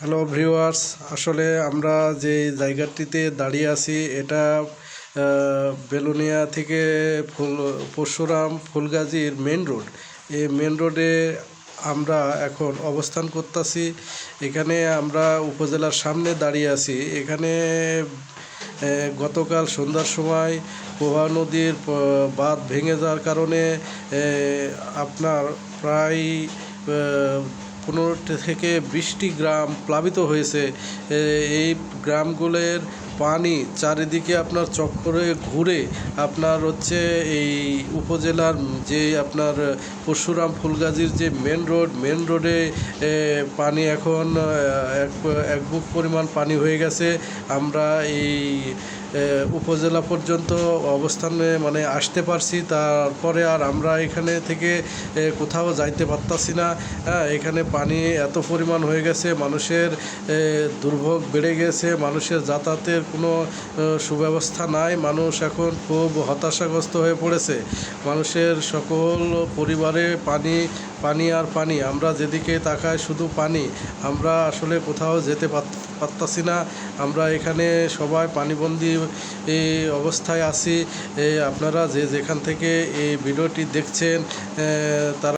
Hello viewers আসলে আমরা যে জায়গাটিতে দাঁড়িয়ে আছি, এটা বেলুনিয়া থেকে ফুল, পরশুরাম ফুলগাজীর মেন রোড এই মেন রোডে আমরা এখন অবস্থান করতেছি। এখানে আমরা উপজেলার সামনে দাঁড়িয়ে আছি। এখানে গতকাল সন্ধ্যার সময় পোহা নদীর বাঁধ ভেঙে যাওয়ার কারণে আপনার প্রায় আহ, পনেরোটি থেকে বিশটি গ্রাম প্লাবিত হয়েছে। এই গ্রামগুলোর পানি চারিদিকে আপনার চক্করে ঘুরে আপনার হচ্ছে এই উপজেলার যে আপনার পরশুরাম ফুলগাজীর যে মেন রোড মেন রোডে পানি এখন এক এক বুক পরিমাণ পানি হয়ে গেছে। আমরা এই উপজেলা পর্যন্ত অবস্থানে মানে আসতে পারছি, তারপরে আর আমরা এখানে থেকে কোথাও যাইতে পারতাছি না। হ্যাঁ এখানে পানি এত পরিমাণ হয়ে গেছে, মানুষের দুর্ভোগ বেড়ে গেছে, মানুষের যাতায়াতের কোনো সুব্যবস্থা নাই, মানুষ এখন খুব হতাশাগ্রস্ত হয়ে পড়েছে। মানুষের সকল পরিবারে পানি পানি আর পানি, আমরা যেদিকে তাকাই শুধু পানি, আমরা আসলে কোথাও যেতে পার- পারতাছি না। আমরা এখানে সবাই পানিবন্দি অবস্থায় আছি। আপনারা যে যেখান থেকে এই ভিডিওটি দেখছেন তারা